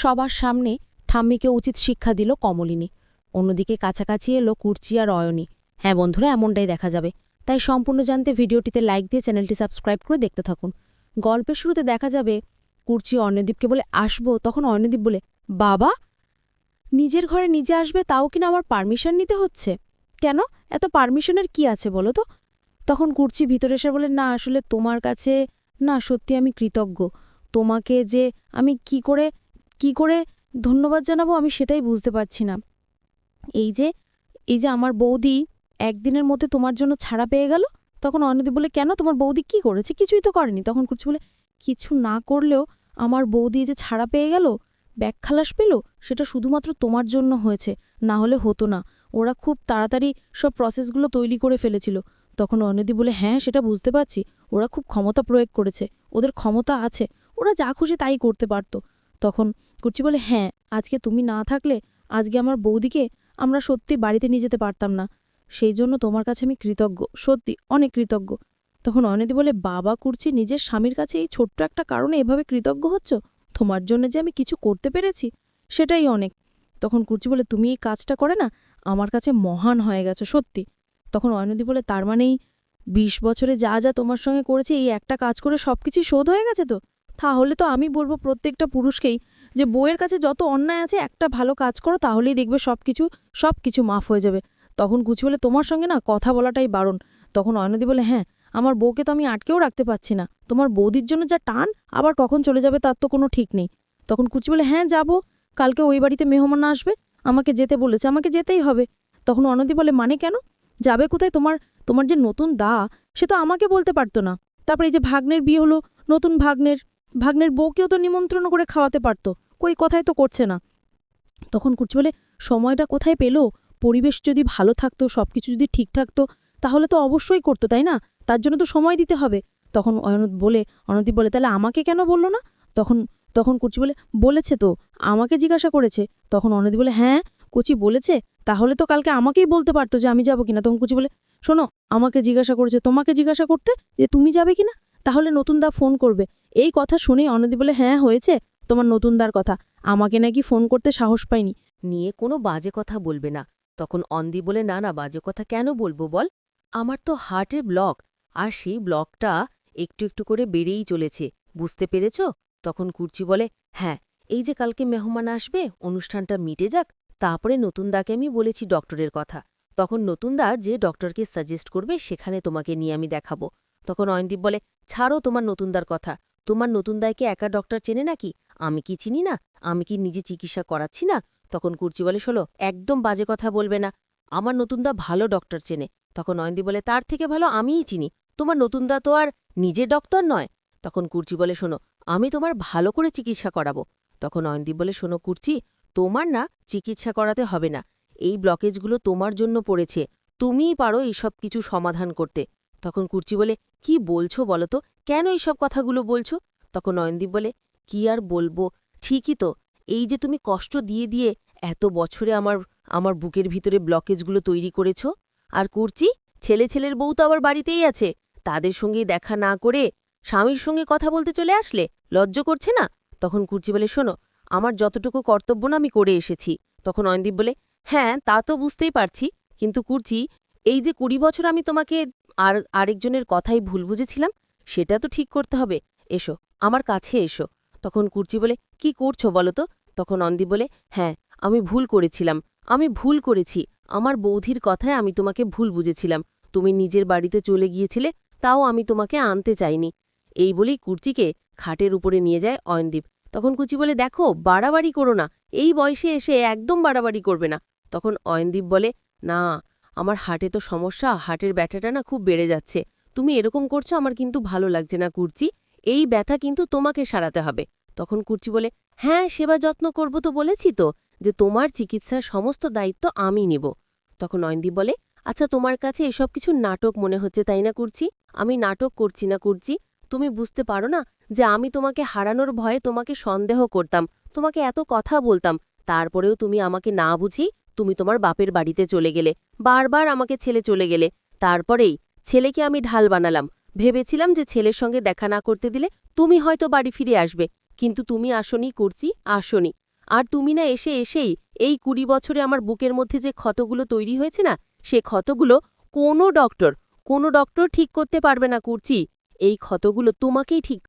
সবার সামনে ঠাম্মিকে উচিত শিক্ষা দিল কমলিনী। অন্যদিকে কাছাকাছি এলো কুর্চি আর অয়নী। হ্যাঁ বন্ধুরা, এমনটাই দেখা যাবে। তাই সম্পূর্ণ জানতে ভিডিওটিতে লাইক দিয়ে চ্যানেলটি সাবস্ক্রাইব করে দেখতে থাকুন। গল্পের শুরুতে দেখা যাবে কুর্চি অর্ণদীপকে বলে, আসব? তখন অর্ণদীপ বলে, বাবা, নিজের ঘরে নিজে আসবে তাও কিনা আমার পারমিশন নিতে হচ্ছে? কেন? এত পারমিশনের কি আছে বলো তো? তখন কুর্চি ভিতরে এসে বলে, না, আসলে তোমার কাছে, না, সত্যি আমি কৃতজ্ঞ। তোমাকে যে আমি কি করে কি করে ধন্যবাদ জানাব আমি সেটাই বুঝতে পারছি না। এই যে এই যে আমার বৌদি একদিনের মধ্যে তোমার জন্য ছাড়া পেয়ে গেল, তখন অন্যদি বলে, কেন? তোমার বৌদি কি করেছে? কিছুই তো করেনি। তখন কুর্চি বলে, কিছু না করলেও আমার বৌদি যে ছাড়া পেয়ে গেল ব্যাগ খালাস পেল, সেটা শুধুমাত্র তোমার জন্য হয়েছে, না হলে হতো না। ওরা খুব তাড়াতাড়ি সব প্রসেসগুলো তৈরি করে ফেলেছিল। তখন অন্যদি বলে হ্যাঁ সেটা বুঝতে পারছি। ওরা খুব ক্ষমতা প্রয়োগ করেছে, ওদের ক্ষমতা আছে, ওরা যা খুশি তাই করতে পারত। তখন কুচি বলে হ্যাঁ আজকে তুমি না থাকলে আজকে আমার বৌদিকে আমরা সত্যি বাড়িতে নিয়ে যেতে পারতাম না। সেই জন্য তোমার কাছে আমি কৃতজ্ঞ, সত্যি অনেক কৃতজ্ঞ। তখন অনিদি বলে, বাবা কুর্চি নিজের স্বামীর কাছে এই ছোট্ট একটা কারণে এভাবে কৃতজ্ঞ হচ্ছ? তোমার জন্য যে আমি কিছু করতে পেরেছি, সেটাই অনেক। তখন কুর্চি বলে, তুমি এই কাজটা করে না, আমার কাছে মহান হয়ে গেছো, সত্যি। তখন অয়নদী বলে, তার মানেই বিশ বছরে যা যা তোমার সঙ্গে করেছে, এই একটা কাজ করে সব কিছু শোধ হয়ে গেছে তো? তাহলে তো আমি বলব প্রত্যেকটা পুরুষকেই যে বইয়ের কাছে যত অন্যায় আছে, একটা ভালো কাজ করো, তাহলেই দেখবে সব কিছু সব কিছু মাফ হয়ে যাবে। তখন কুচি বলে, তোমার সঙ্গে না কথা বলাটাই বারণ। তখন অয়নদী বলে হ্যাঁ আমার বউকে তো আমি আটকেও রাখতে পারছি না। তোমার বৌদির জন্য যা টান, আবার কখন চলে যাবে তার তো কোনো ঠিক নেই। তখন কুচি বলে হ্যাঁ যাব। কালকে ওই বাড়িতে মেহমান আসবে, আমাকে যেতে বলেছে, আমাকে যেতেই হবে। তখন অনদি বলে মানে কেন? যাবে কোথায়? তোমার তোমার যে নতুন দা, সে তো আমাকে বলতে পারতো না। তারপরে এই যে ভাগ্নের বিয়ে হলো, নতুন ভাগ্নের ভাগ্নের বউকেও তো নিমন্ত্রণ করে খাওয়াতে পারতো, কই কথাই তো করছে না। তখন কুচি বলে, সময়টা কোথায় পেল? পরিবেশ যদি ভালো থাকতো সব কিছু যদি ঠিক থাকতো, তাহলে তো অবশ্যই করতো, তাই না? তার জন্য তো সময় দিতে হবে। তখন অয়নত বলে অনদীপ বলে, তাহলে আমাকে কেন বলল না? তখন তখন কুচি বলে, বলেছে তো, আমাকে জিজ্ঞাসা করেছে। তখন অনদী বলে হ্যাঁ কুচি বলেছে, তাহলে তো কালকে আমাকেই বলতে পারতো যে আমি যাব কিনা। তখন কুচি বলে, শোনো, আমাকে জিজ্ঞাসা করেছে, তোমাকে জিজ্ঞাসা করতে যে তুমি যাবে কিনা? তাহলে নতুন দা ফোন করবে। এই কথা শুনেই অনদি বলে হ্যাঁ হয়েছে তোমার নতুন দার কথা। আমাকে নাকি ফোন করতে সাহস পাইনি। নিয়ে কোনো বাজে কথা বলবে না। তখন অন্দি বলে, না না, বাজে কথা কেন বলব বল? আমার তো হার্টের ব্লক, আর সেই ব্লকটা একটু একটু করে বেড়েই চলেছে। বুঝতে পেরেছ? তখন কুর্চি বলে হ্যাঁ এই যে কালকে মেহমান আসবে, অনুষ্ঠানটা মিটে যাক, তারপরে নতুন দাকে আমি বলেছি ডক্টরের কথা। তখন নতুন দা যে ডক্টরকে সাজেস্ট করবে, সেখানে তোমাকে নিয়ে আমি দেখাবো। তখন অয়নদীপ বলে ছাড়ো তোমার নতুনদার কথা। তোমার নতুনদায়কে একা ডক্টর চেনে নাকি? আমি কি চিনি না? আমি কি নিজে চিকিৎসা করাচ্ছি না? তখন কুর্চি বলে, শোলো, একদম বাজে কথা বলবে না। আমার নতুনদা ভালো ডক্টর চেনে তখন অয়ন্দি বলে, তার থেকে ভালো আমিই চিনি। তোমার নতুনদা তো আর নিজে ডক্টর নয় তখন কুর্চি বলে, শোনো, আমি তোমার ভালো করে চিকিৎসা করাবো তখন অয়নদীপ বলে, শোনো কুর্চি, তোমার না চিকিৎসা করাতে হবে না। এই ব্লকেজগুলো তোমার জন্য পড়েছে। তুমিই পারো এইসব কিছু সমাধান করতে। তখন কুর্চি বলে, কি বলছো বলো তো? কেন এইসব কথাগুলো বলছো? তখন নয়নদীপ বলে, কি আর বলব? ঠিকই তো। এই যে তুমি কষ্ট দিয়ে দিয়ে এত বছরে আমার আমার বুকের ভিতরে ব্লকেজগুলো তৈরি করেছ? আর কুর্চি? ছেলে ছেলের বউ তো আবার বাড়িতেই আছে। তাদের সঙ্গে দেখা না করে স্বামীর সঙ্গে কথা বলতে চলে আসলে? লজ্জ করছে না? তখন কুর্চি বলে, শোনো, আমার যতটুকু কর্তব্য না আমি করে এসেছি। তখন অয়নদীপ বলে হ্যাঁ তা তো বুঝতেই পারছি। কিন্তু কুর্চি, এই যে কুড়ি বছর আমি তোমাকে আর আরেকজনের কথাই ভুল বুঝেছিলাম, সেটা তো ঠিক করতে হবে। এসো, আমার কাছে এসো। তখন কুর্চি বলে, কি করছ বলো তো? তখন অন্দি বলে হ্যাঁ আমি ভুল করেছিলাম, আমি ভুল করেছি। আমার বৌধির কথায় আমি তোমাকে ভুল বুঝেছিলাম। তুমি নিজের বাড়িতে চলে গিয়েছিলে, তাও আমি তোমাকে আনতে চাইনি। এই বলেই কুর্চিকে খাটের উপরে নিয়ে যায় অয়নদীপ। তখন কুচি বলে, দেখো, বাড়াবাড়ি করো না। এই বয়সে এসে একদম বাড়াবাড়ি করবে না। তখন অয়নদীপ বলে, না আমার হাটে তো সমস্যা হাটের ব্যথাটা না খুব বেড়ে যাচ্ছে। তুমি এরকম করছ, আমার কিন্তু ভালো লাগছে না, কুর্চি। এই ব্যথা কিন্তু তোমাকে সারাতে হবে। তখন কুর্চি বলে হ্যাঁ সেবা যত্ন করব তো বলেছি তো, যে তোমার চিকিৎসার সমস্ত দায়িত্ব আমি নিব। তখন অয়নদীপ বলে আচ্ছা তোমার কাছে এসব কিছু নাটক মনে হচ্ছে তাই না, কুর্চি? আমি নাটক করছি না, কুর্চি। তুমি বুঝতে পারো না যে আমি তোমাকে হারানোর ভয়ে তোমাকে সন্দেহ করতাম, তোমাকে এত কথা বলতাম। তারপরেও তুমি আমাকে না বুঝেই তুমি তোমার বাপের বাড়িতে চলে গেলে, বারবার আমাকে ছেলে চলে গেলে। তারপরেই ছেলেকে আমি ঢাল বানালাম। ভেবেছিলাম যে ছেলের সঙ্গে দেখা না করতে দিলে তুমি হয়তো বাড়ি ফিরে আসবে। কিন্তু তুমি আসনি, করছি, আসনি। আর তুমি না এসে এসেই এই কুড়ি বছরে আমার বুকের মধ্যে যে ক্ষতগুলো তৈরি হয়েছে না, সে ক্ষতগুলো কোনো ডক্টর কোনো ডক্টর ঠিক করতে পারবে না কুর্চি এই ক্ষতগুলো তোমাকেই ঠিক